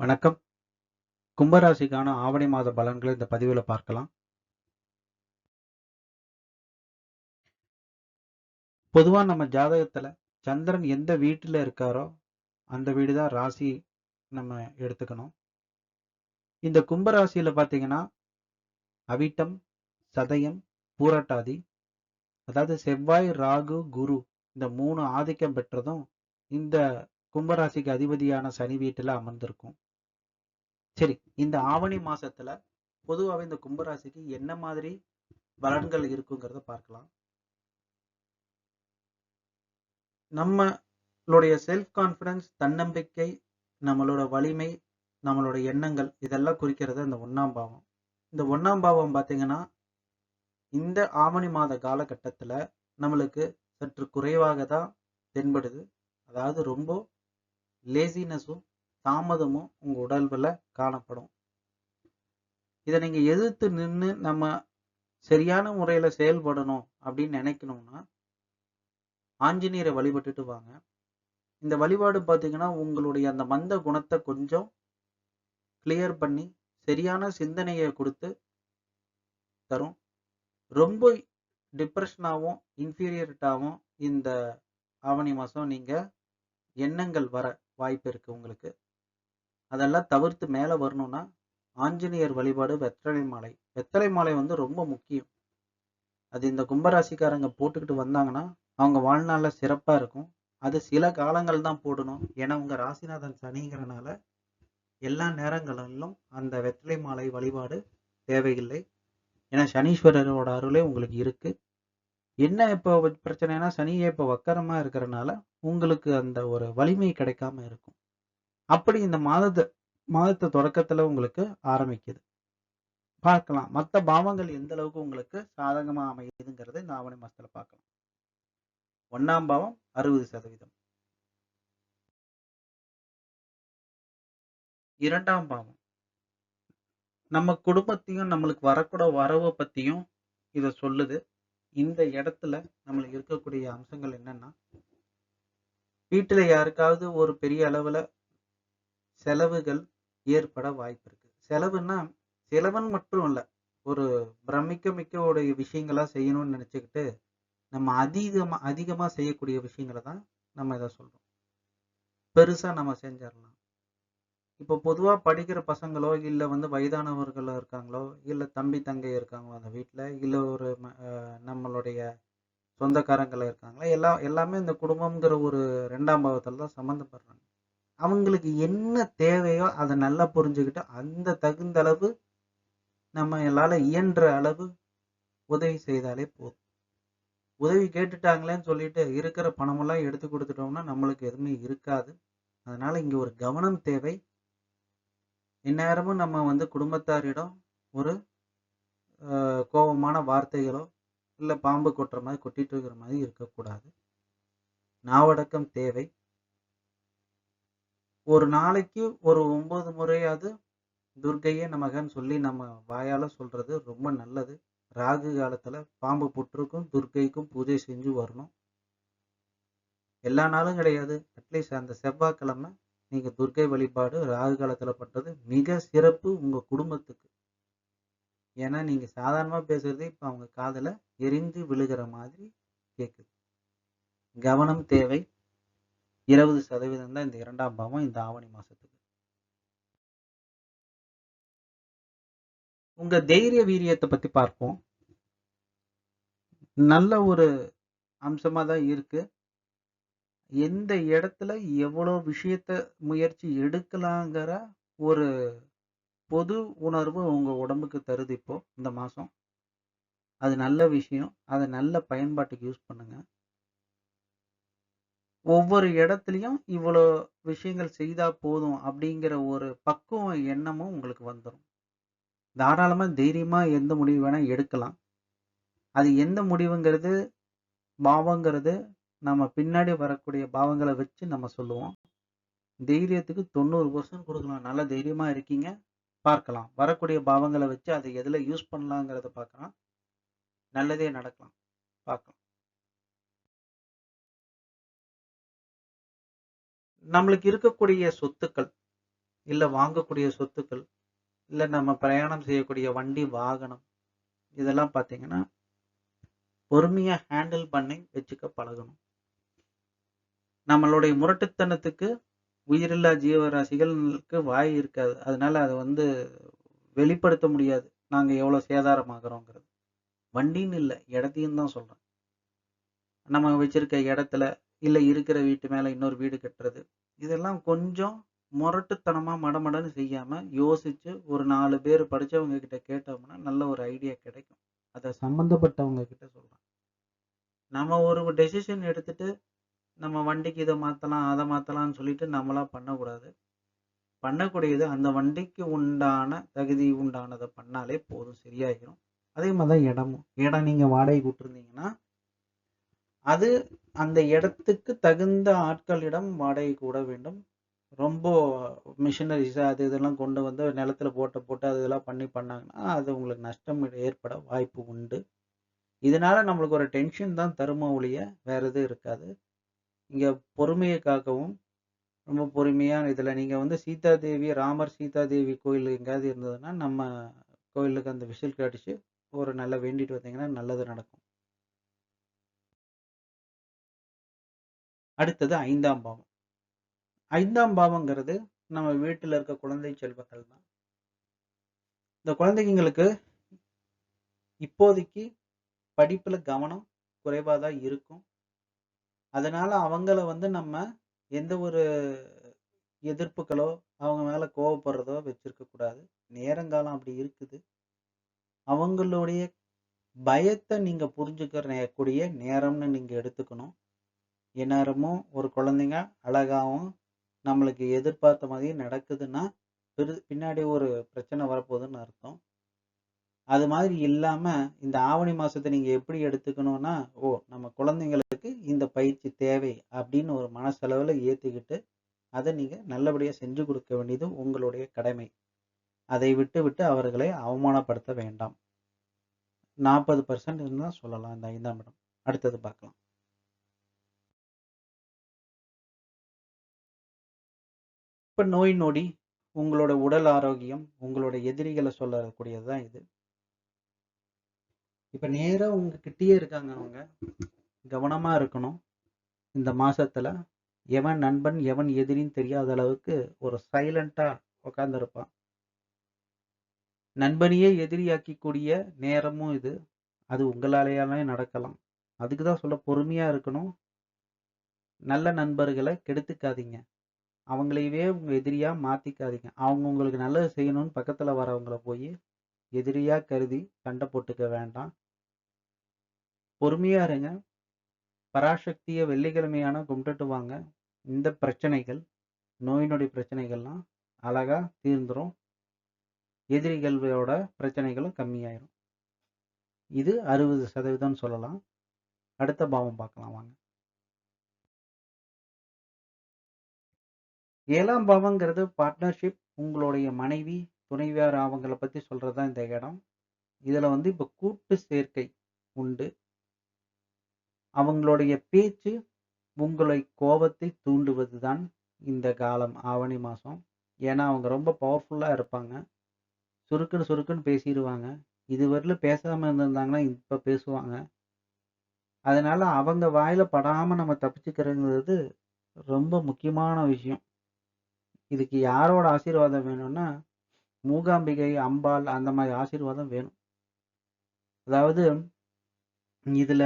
வணக்கம். கும்பராசிக்கான ஆவணி மாத பலன்களை இந்த பதிவில் பார்க்கலாம். பொதுவாக நம்ம ஜாதகத்துல சந்திரன் எந்த வீட்டில் இருக்காரோ, அந்த வீடு தான் ராசி நம்ம எடுத்துக்கணும். இந்த கும்பராசியில பார்த்தீங்கன்னா, அவிட்டம், சதயம், பூரட்டாதி அதாவது செவ்வாய், ராகு, குரு இந்த மூணு ஆதிக்கம் பெற்றதும் இந்த கும்பராசிக்கு அதிபதியான சனி வீட்டில் அமர்ந்திருக்கும். சரி, இந்த ஆவணி மாசத்துல பொதுவாகவே இந்த கும்பராசிக்கு என்ன மாதிரி பலன்கள் இருக்குங்கிறத பார்க்கலாம். நம்மளுடைய செல்ஃப் கான்பிடன்ஸ் தன்னம்பிக்கை, நம்மளோட வலிமை, நம்மளோட எண்ணங்கள் இதெல்லாம் குறிக்கிறது இந்த ஒன்னாம் பாவம். இந்த ஒன்னாம் பாவம் பார்த்தீங்கன்னா, இந்த ஆவணி மாத காலகட்டத்துல நம்மளுக்கு சற்று குறைவாக தான் தென்படுது. அதாவது ரொம்ப லேசினஸும், தாமதமும் உங்கள் உடல்வில் காணப்படும். இதை நீங்கள் எதிர்த்து நின்று நம்ம சரியான முறையில் செயல்படணும் அப்படின்னு நினைக்கணும்னா, ஆஞ்சநேயரை வழிபட்டுட்டு வாங்க. இந்த வழிபாடு பார்த்தீங்கன்னா, உங்களுடைய அந்த மந்த குணத்தை கொஞ்சம் கிளியர் பண்ணி, சரியான சிந்தனையை கொடுத்து தரும். ரொம்ப டிப்ரெஷனாகவும் இன்ஃபீரியர்டாகவும் இந்த ஆவணி மாதம் நீங்கள் எண்ணங்கள் வர வாய்ப்பு இருக்குது உங்களுக்கு. அதெல்லாம் தவிர்த்து மேலே வரணும்னா, ஆஞ்சநேயர் வழிபாடு, வெத்தலை மாலை. வெத்தலை மாலை வந்து ரொம்ப முக்கியம். அது இந்த கும்பராசிக்காரங்க போட்டுக்கிட்டு வந்தாங்கன்னா, அவங்க வாழ்நாளில் சிறப்பாக இருக்கும். அது சில காலங்கள் தான் போடணும். ஏன்னா, உங்க ராசிநாதன் சனிங்கிறனால, எல்லா நேரங்களிலும் அந்த வெத்தலை மாலை வழிபாடு தேவையில்லை. ஏன்னா, சனீஸ்வரரோட அருளே உங்களுக்கு இருக்கு. என்ன இப்போ பிரச்சனைன்னா, சனியே இப்போ வக்கரமாக இருக்கிறனால, உங்களுக்கு அந்த ஒரு வலிமை கிடைக்காம இருக்கும். அப்படி இந்த மாதத்த மாதத்து தொடக்கத்துல உங்களுக்கு ஆரம்பிக்குது. பார்க்கலாம். மத்த பாவங்கள் எந்த அளவுக்கு உங்களுக்கு சாதகமா அமையுதுங்கிறத இந்த ஆவணி மாசத்துல பார்க்கலாம். ஒன்னாம் பாவம் 60% 2ஆம் பாவம். நம்ம குடும்பத்தையும், நம்மளுக்கு வரக்கூட வரவ பத்தியும் இத சொல்லுது. இந்த இடத்துல நம்மளுக்கு இருக்கக்கூடிய அம்சங்கள் என்னன்னா, வீட்டுல யாருக்காவது ஒரு பெரிய அளவுல செலவுகள் ஏற்பட வாய்ப்பு இருக்கு. செலவுன்னா, செலவுன்னு மட்டும் இல்ல. ஒரு பிரமிக்க மிக்க உடைய விஷயங்களா செய்யணும்னு நினைச்சுக்கிட்டு, நம்ம அதிகமா அதிகமா செய்யக்கூடிய விஷயங்களை தான் நம்ம இதை சொல்றோம். பெருசா நம்ம செஞ்சிடலாம் இப்போ பொதுவா படிக்கிற பசங்களோ, இல்ல வந்து வயதானவர்களோ இருக்காங்களோ, இல்ல தம்பி, தங்கை இருக்காங்களோ அந்த வீட்டுல இல்ல ஒரு ம நம்மளுடைய சொந்தக்காரங்கள இருக்காங்களா, எல்லா எல்லாமே இந்த குடும்பம்ங்கிற ஒரு ரெண்டாம் பாவத்தில் தான் சம்மந்தப்படுறாங்க. அவங்களுக்கு என்ன தேவையோ அதை நல்லா புரிஞ்சுக்கிட்டு அந்த தகுந்த அளவு நம்மளால இயன்ற அளவு உதவி செய்தாலே போதும். உதவி கேட்டுட்டாங்களேன்னு சொல்லிட்டு, இருக்கிற பணமெல்லாம் எடுத்து கொடுத்துட்டோம்னா நம்மளுக்கு எதுவுமே இருக்காது. அதனால இங்க ஒரு கவனம் தேவை. இந்நேரமும் நம்ம வந்து குடும்பத்தாரிடம் ஒரு கோபமான கோவமான வார்த்தைகளோ, இல்லை பாம்பு கொட்டுற மாதிரி கொட்டிட்டு இருக்கிற மாதிரி இருக்கக்கூடாது. நாவடக்கம் தேவை. ஒரு நாளைக்கு ஒரு ஒன்பது முறையாவது துர்க்கையே நமகன்னு சொல்லி நம்ம வாயால சொல்றது ரொம்ப நல்லது. ராகு காலத்துல பாம்பு புற்றுக்கும், துர்க்கைக்கும் பூஜை செஞ்சு வரணும். எல்லா நாளும் கிடையாது. அட்லீஸ்ட் அந்த செவ்வாய்க்கிழமை நீங்க துர்க்கை வழிபாடு ராகு காலத்துல பண்றது மிக சிறப்பு உங்க குடும்பத்துக்கு. ஏன்னா, நீங்க சாதாரணமா பேசுறதே இப்ப அவங்க காதில் எரிந்து விழுகிற மாதிரி கேக்குது. கவனம் தேவை. 20% தான் இந்த இரண்டாம் பாவம் இந்த ஆவணி மாசத்துக்கு. உங்க தைரிய வீரியத்தை பத்தி பார்ப்போம். நல்ல ஒரு அம்சமா தான் இருக்கு. எந்த இடத்துல எவ்வளோ விஷயத்த முயற்சி எடுக்கலாங்கிற ஒரு பொது உணர்வு உங்க உடம்புக்கு தருது இப்போ, இந்த மாசம். அது நல்ல விஷயம். அதை நல்ல பயன்பாட்டுக்கு யூஸ் பண்ணுங்க. ஒவ்வொரு இடத்துலையும் இவ்வளோ விஷயங்கள் செய்தா போதும் அப்படிங்கிற ஒரு பக்குவ எண்ணமும் உங்களுக்கு வந்துடும் தாராளமா தைரியமா எந்த முடிவு வேணா எடுக்கலாம். அது எந்த முடிவுங்கிறது, பாவங்கிறது நம்ம பின்னாடி வரக்கூடிய பாவங்களை வச்சு நம்ம சொல்லுவோம். தைரியத்துக்கு தொண்ணூறு பர்சன்ட் கொடுக்கலாம் நல்ல தைரியமா இருக்கீங்க. பார்க்கலாம். வரக்கூடிய பாவங்களை வச்சு அதை எதில் யூஸ் பண்ணலாங்கிறத பார்க்கலாம். நல்லதே நடக்கலாம். பார்க்கலாம். நம்மளுக்கு இருக்கக்கூடிய சொத்துக்கள் இல்ல வாங்கக்கூடிய சொத்துக்கள், இல்ல நம்ம பிரயாணம் செய்யக்கூடிய வண்டி, வாகனம் இதெல்லாம் பார்த்தீங்கன்னா, பொறுமையாக ஹேண்டில் பண்ணி வச்சுக்க பழகணும். நம்மளுடைய முரட்டுத்தனத்துக்கு உயிரில்லா ஜீவராசிகளுக்கு வாய் இருக்காது. அதனால அத வந்து வெளிப்படுத்த முடியாது. நாங்க எவ்வளோ சேதாரமாகுறோங்கிறது. வண்டின்னு இல்லை இடத்தையும் தான் சொல்கிறேன் நம்ம வச்சிருக்க இடத்துல, இல்லை இருக்கிற வீட்டு மேலே இன்னொரு வீடு கட்டுறது. இதெல்லாம் கொஞ்சம் முரட்டுத்தனமாக மடமடன்னு செய்யாமல் யோசித்து ஒரு நாலு பேர் படித்தவங்க கிட்ட கேட்டோம்னா, நல்ல ஒரு ஐடியா கிடைக்கும். அதை சம்மந்தப்பட்டவங்க கிட்ட சொல்கிறேன் நம்ம ஒரு டெசிஷன் எடுத்துட்டு, நம்ம வண்டிக்கு இதை மாற்றலாம் அதை மாற்றலாம்னு சொல்லிட்டு நம்மளா பண்ணக்கூடாது. பண்ணக்கூடியது அந்த வண்டிக்கு உண்டான தகுதி உண்டானதை பண்ணாலே போதும் சரியாயிரும். அதே மாதிரி தான் இடமும். இடம் நீங்கள் வாடகை விட்டுருந்தீங்கன்னா, அது அந்த இடத்துக்கு தகுந்த ஆட்களிடம் வாடகை கூட வேண்டும். ரொம்ப மிஷினரிஸ் அது இதெல்லாம் கொண்டு வந்து நிலத்துல போட்ட போட்டு அது இதெல்லாம் பண்ணி பண்ணாங்கன்னா, அது உங்களுக்கு நஷ்டம் ஏற்பட வாய்ப்பு உண்டு. இதனால நம்மளுக்கு ஒரு டென்ஷன் தான் தருமா ஒழிய, வேற எதுவும் இருக்காது. இங்க பொறுமையை காக்கவும், ரொம்ப பொறுமையான இதில் நீங்கள் வந்து சீதா தேவி, ராமர், சீதா தேவி கோயில் எங்கேயாவது இருந்ததுன்னா, நம்ம கோயிலுக்கு அந்த விசில் கடிச்சு ஒரு நல்லா வேண்டிட்டு வந்தீங்கன்னா நல்லது நடக்கும். அடுத்தது ஐந்தாம் பாவம். ஐந்தாம் பாவங்கிறது நம்ம வீட்டில் இருக்க குழந்தை செல்வங்கள் தான். இந்த குழந்தைங்களுக்கு இப்போதைக்கு படிப்பில் கவனம் குறைவாக தான் இருக்கும். அதனால அவங்கள வந்து நம்ம எந்த ஒரு எதிர்ப்புகளோ, அவங்க மேலே கோவப்படுறதோ வச்சுருக்கக்கூடாது நேரங்காலம் அப்படி இருக்குது. அவங்களுடைய பயத்தை நீங்கள் புரிஞ்சுக்கிற கூடிய நேரம்னு நீங்கள் எடுத்துக்கணும். எந்நேரமும் ஒரு குழந்தைங்க அழகாவும், நம்மளுக்கு எதிர்பார்த்த மாதிரி நடக்குதுன்னா, பின்னாடி ஒரு பிரச்சனை வரப்போகுதுன்னு அர்த்தம். அது மாதிரி இல்லாமல் இந்த ஆவணி மாதத்தை நீங்கள் எப்படி எடுத்துக்கணும்னா, ஓ! நம்ம குழந்தைங்களுக்கு இந்த பயிற்சி தேவை அப்படின்னு ஒரு மனசளவில் ஏற்றிக்கிட்டு அதை நீங்கள் நல்லபடியாக செஞ்சு கொடுக்க வேண்டியது உங்களுடைய கடமை. அதை விட்டுவிட்டு அவர்களை அவமானப்படுத்த வேண்டாம். நாற்பது பர்சன்ட் இருந்தால் சொல்லலாம் இந்த ஐந்தாம் இடம். அடுத்தது பார்க்கலாம். இப்போ நோய் நொடி, உங்களோட உடல் ஆரோக்கியம், உங்களோட எதிரிகளை சொல்லக்கூடியது தான் இது. இப்ப நேரா உங்ககிட்டயே இருக்காங்க அவங்க. கவனமா இருக்கணும். இந்த மாசத்துல எவன் நண்பன், எவன் எதிரின்னு தெரியாத அளவுக்கு ஒரு சைலன்ட்டா உட்கார்ந்திருப்பான். நண்பனையே எதிரியாக்கக்கூடிய நேரமும் இது. அது உங்களாலேயாலே நடக்கலாம். அதுக்கு தான் சொல்ல பொறுமையா இருக்கணும். நல்ல நண்பர்களை கெடுத்துக்காதீங்க. அவங்களையவே உங்கள் எதிரியாக மாற்றிக்காதீங்க அவங்க உங்களுக்கு நல்லது செய்யணும்னு பக்கத்தில் வரவங்கள போய் எதிரியாக கருதி சண்டை போட்டுக்க வேண்டாம். பொறுமையாக இருங்க. பராசக்தியை வெள்ளிக்கிழமையான கும்பிட்டுட்டு வாங்க. இந்த பிரச்சனைகள், நோய் நொடி பிரச்சனைகள்லாம் அழகாக தீர்ந்துடும் எதிரிகளோட பிரச்சனைகளும் கம்மியாயிரும். இது 60% சொல்லலாம். அடுத்த பாவம் பார்க்கலாம் வாங்க. ஏழாம் பாவங்கிறது பார்ட்னர்ஷிப். உங்களுடைய மனைவி, துணைவியார் அவங்கள பத்தி சொல்கிறது தான் இந்த இடம். இதுல வந்து இப்ப கூட்டு சேர்க்கை உண்டு. அவங்களுடைய பேச்சு உங்களை கோபத்தை தூண்டுவது தான் இந்த காலம் ஆவணி மாதம் ஏன்னா, அவங்க ரொம்ப பவர்ஃபுல்லாக இருப்பாங்க. சுருக்குன்னு சுருக்குன்னு பேசிடுவாங்க இதுவரையிலும் பேசாமல் இருந்திருந்தாங்கன்னா, இப்போ பேசுவாங்க. அதனால் அவங்க வாயில படாமல் நம்ம தப்பிச்சுக்கிறதுங்கிறது ரொம்ப முக்கியமான விஷயம். இதுக்கு யாரோட ஆசீர்வாதம் வேணும்னா, மூகாம்பிகை, அம்பாள் அந்த மாதிரி ஆசீர்வாதம் வேணும். அதாவது இதுல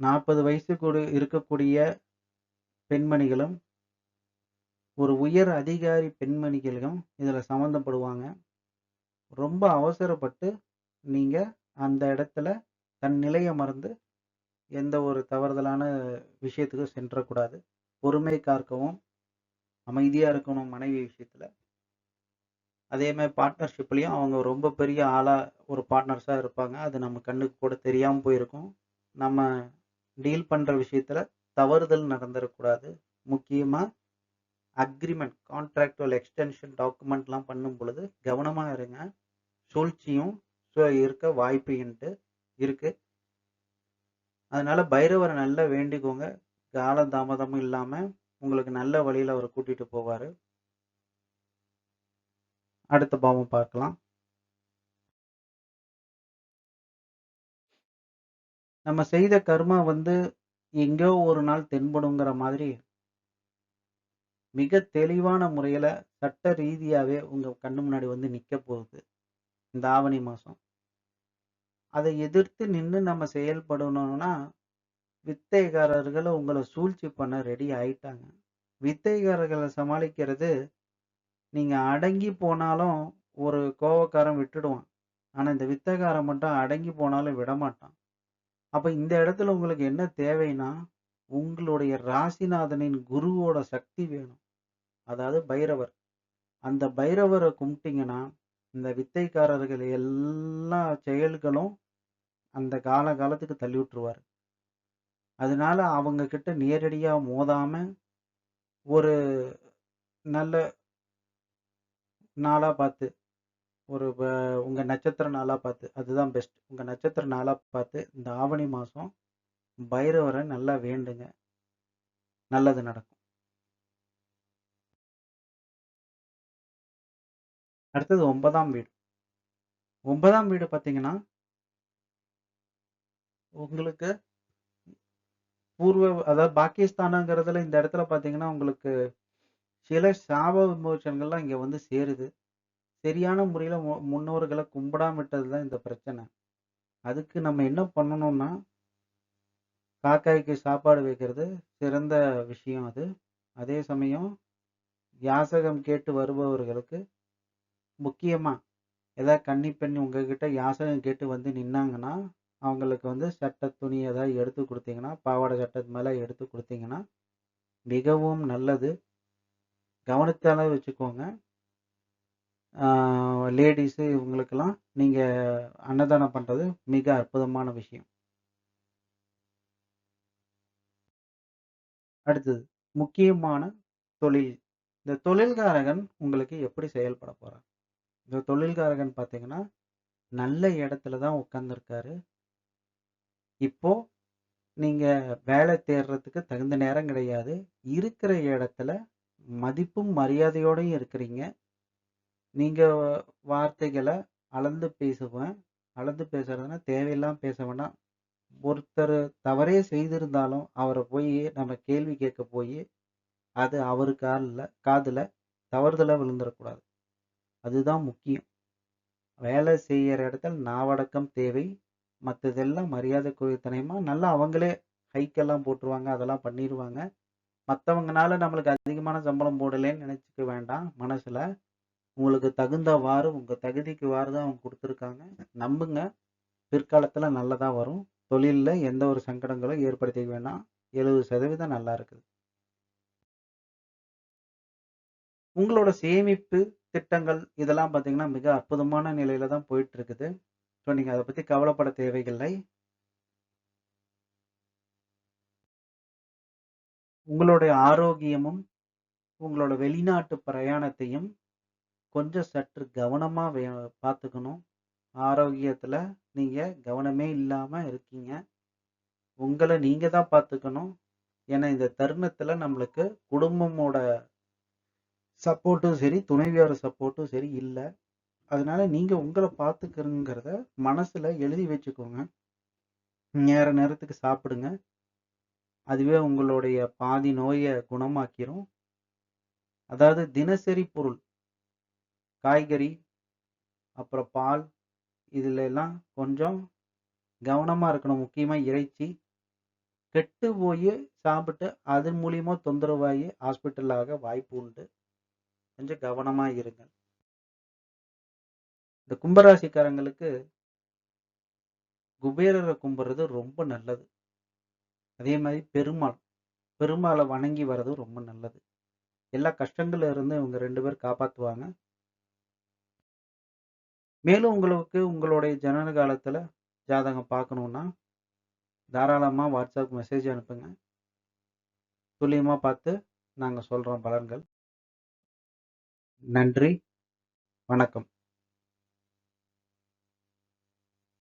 40 வயசுக்கூட இருக்கக்கூடிய பெண்மணிகளும், ஒரு உயர் அதிகாரி பெண்மணிகளும் இதுல சம்மந்தப்படுவாங்க. ரொம்ப அவசரப்பட்டு நீங்க அந்த இடத்துல தன் நிலையை மறந்து, எந்த ஒரு தவறுதலான விஷயத்துக்கும் சென்றக்கூடாது. பொறுமை காக்கவும், அமைதியாக இருக்கணும் மனைவி விஷயத்தில் அதே மாதிரி பார்ட்னர்ஷிப்லேயும் அவங்க ரொம்ப பெரிய ஆளாக ஒரு பார்ட்னர்ஸாக இருப்பாங்க. அது நம்ம கண்ணுக்கு கூட தெரியாமல் போயிருக்கும். நம்ம டீல் பண்ணுற விஷயத்தில் தவறுதல் நடந்துறக்கூடாது. முக்கியமாக அக்ரிமெண்ட் கான்ட்ராக்டுவல் எக்ஸ்டென்ஷன் டாக்குமெண்ட்லாம் பண்ணும் பொழுது கவனமாக இருங்க. சூழ்ச்சியும் சு இருக்க வாய்ப்பு இருக்குது அதனால் பைரவரை நல்லா வேண்டிக்கோங்க. கால தாமதமும் உங்களுக்கு நல்ல வழியில அவர் கூட்டிட்டு போவாரு. அடுத்த பாவம் பார்க்கலாம். நம்ம செய்த கர்மா வந்து எங்கேயோ ஒரு நாள் தென்படுங்கிற மாதிரி மிக தெளிவான முறையில சட்ட ரீதியாவே உங்க கண்ணு முன்னாடி வந்து நிக்க போகுது. இந்த ஆவணி மாசம். அதை எதிர்த்து நின்னு நம்ம செயல்படணும்னா, வித்தைக்காரர்கள் உங்களை சூழ்ச்சி பண்ண ரெடி ஆயிட்டாங்க. வித்தைகாரர்களை சமாளிக்கிறது, நீங்கள் அடங்கி போனாலும் ஒரு கோவக்காரன் விட்டுடுவான். ஆனால் இந்த வித்தைக்காரன் மட்டும் அடங்கி போனாலும் விடமாட்டான். அப்போ இந்த இடத்துல உங்களுக்கு என்ன தேவைன்னா, உங்களுடைய ராசிநாதனின் குருவோட சக்தி வேணும். அதாவது பைரவர். அந்த பைரவரை கும்பிட்டிங்கன்னா இந்த வித்தைக்காரர்கள் எல்லா செயல்களும் அந்த கால காலத்துக்கு தள்ளி விட்டுருவார் அதனால அவங்க கிட்ட நேரடியாக மோதாம, ஒரு நல்ல நாளா பார்த்து, ஒரு வ உங்க நட்சத்திர நாளா பார்த்து, அதுதான் பெஸ்ட். உங்க நட்சத்திர நாளா பார்த்து, இந்த ஆவணி மாதம் பைரவரை நல்லா வேண்டுங்க. நல்லது நடக்கும். அடுத்தது ஒன்பதாம் வீடு. ஒன்பதாம் வீடு பார்த்தீங்கன்னா உங்களுக்கு பூர்வ அதாவது பாக்கியஸ்தானங்கிறதுல இந்த இடத்துல பார்த்தீங்கன்னா, உங்களுக்கு சில சாப விமோச்சனங்கள்லாம் இங்கே வந்து சேருது. சரியான முறையில் மு கும்பிடாமட்டது தான் இந்த பிரச்சனை. அதுக்கு நம்ம என்ன பண்ணணும்னா காக்காய்க்கு சாப்பாடு வைக்கிறது சிறந்த விஷயம் அது. அதே சமயம் யாசகம் கேட்டு வருபவர்களுக்கு முக்கியமாக ஏதாவது கன்னி பெண் உங்ககிட்ட யாசகம் கேட்டு வந்து நின்னாங்கன்னா, அவங்களுக்கு வந்து சட்டை, துணி ஏதாவது எடுத்து கொடுத்தீங்கன்னா பாவாடை சட்டத்து மேல எடுத்து கொடுத்தீங்கன்னா மிகவும் நல்லது. கவனத்தால வச்சுக்கோங்க. லேடிஸு இவங்களுக்கெல்லாம் நீங்க அன்னதானம் பண்றது மிக அற்புதமான விஷயம். அடுத்தது, முக்கியமான தொழில். இந்த தொழில்காரகன் உங்களுக்கு எப்படி செயல்பட போகிறான் இந்த தொழில்காரகன் பார்த்தீங்கன்னா, நல்ல இடத்துல தான் உட்கார்ந்திருக்காரு. இப்போ நீங்க வேலை தேடுறதுக்கு தகுந்த நேரம் கிடையாது. இருக்கிற இடத்துல மதிப்பும், மரியாதையோடையும் இருக்கிறீங்க. நீங்க வார்த்தைகளை அளந்து பேசுவேன். அளந்து பேசுறதுன்னா தேவையில்லாமல் பேச வேண்டாம். ஒருத்தர் தவறே செய்திருந்தாலும், அவரை போய் நம்ம கேள்வி கேட்க போய் அது அவரு காலில் காதில் தவறுதலாக விழுந்துறக்கூடாது. அதுதான் முக்கியம். வேலை செய்கிற இடத்துல நாவடக்கம் தேவை. மத்ததெல்லாம் மரியாதைக்குரியத்தனமா நல்லா அவங்களே ஹைக்கெல்லாம் போட்டுருவாங்க. அதெல்லாம் பண்ணிடுவாங்க மத்தவங்கனால நம்மளுக்கு அதிகமான சம்பளம் போடலைன்னு நினைச்சுக்க வேண்டாம் மனசுல. உங்களுக்கு தகுந்தவாறு, உங்க தகுதிக்கு வாறு தான் அவங்க கொடுத்துருக்காங்க நம்புங்க. பிற்காலத்துல நல்லதாக வரும். தொழில்ல எந்த ஒரு சங்கடங்களும் ஏற்படுத்திக்க வேண்டாம். 70% நல்லா இருக்குது. உங்களோட சேமிப்பு திட்டங்கள் இதெல்லாம் பார்த்தீங்கன்னா, மிக அற்புதமான நிலையில தான் போயிட்டு இருக்குது. ஸோ நீங்கள் அதை பற்றி கவலைப்பட தேவையில்லை. உங்களுடைய ஆரோக்கியமும், உங்களோட வெளிநாட்டு பிரயாணத்தையும் கொஞ்சம் சற்று கவனமாக வே பார்த்துக்கணும். ஆரோக்கியத்தில் நீங்கள் கவனமே இல்லாமல் இருக்கீங்க. உங்களை நீங்கள் தான் பார்த்துக்கணும். ஏன்னா இந்த தருணத்தில் நம்மளுக்கு குடும்பமோட சப்போர்ட்டும் சரி, துணைவியோட சப்போர்ட்டும் சரி இல்லை அதனால நீங்கள் உங்களை பார்த்துக்கிறங்கிறத மனசில் எழுதி வச்சுக்கோங்க. நேர நேரத்துக்கு சாப்பிடுங்க. அதுவே உங்களுடைய பாதி நோயை குணமாக்கிரும். அதாவது தினசரி பொருள். காய்கறி, அப்புறம் பால் இதுல எல்லாம் கொஞ்சம் கவனமாக இருக்கணும். முக்கியமாக இறைச்சி. கெட்டு போய் சாப்பிட்டு அதன் மூலியமாக தொந்தரவாகி ஹாஸ்பிட்டலாக வாய்ப்பு உண்டு. கொஞ்சம் கவனமாக இருங்கள் இந்த கும்பராசிக்காரங்களுக்கு குபேரரை கும்பிட்றது ரொம்ப நல்லது. அதே மாதிரி பெருமாள். பெருமாளை வணங்கி வர்றதும் ரொம்ப நல்லது. எல்லா கஷ்டங்கள்ல இருந்து இவங்க ரெண்டு பேரும் காப்பாற்றுவாங்க மேலும் உங்களுக்கு உங்களுடைய ஜனன காலத்தில் ஜாதகம் பார்க்கணுன்னா தாராளமாக வாட்ஸ்அப் மெசேஜ் அனுப்புங்க. துல்லியமாக பார்த்து நாங்கள் சொல்கிறோம் பலன்கள். நன்றி. வணக்கம்.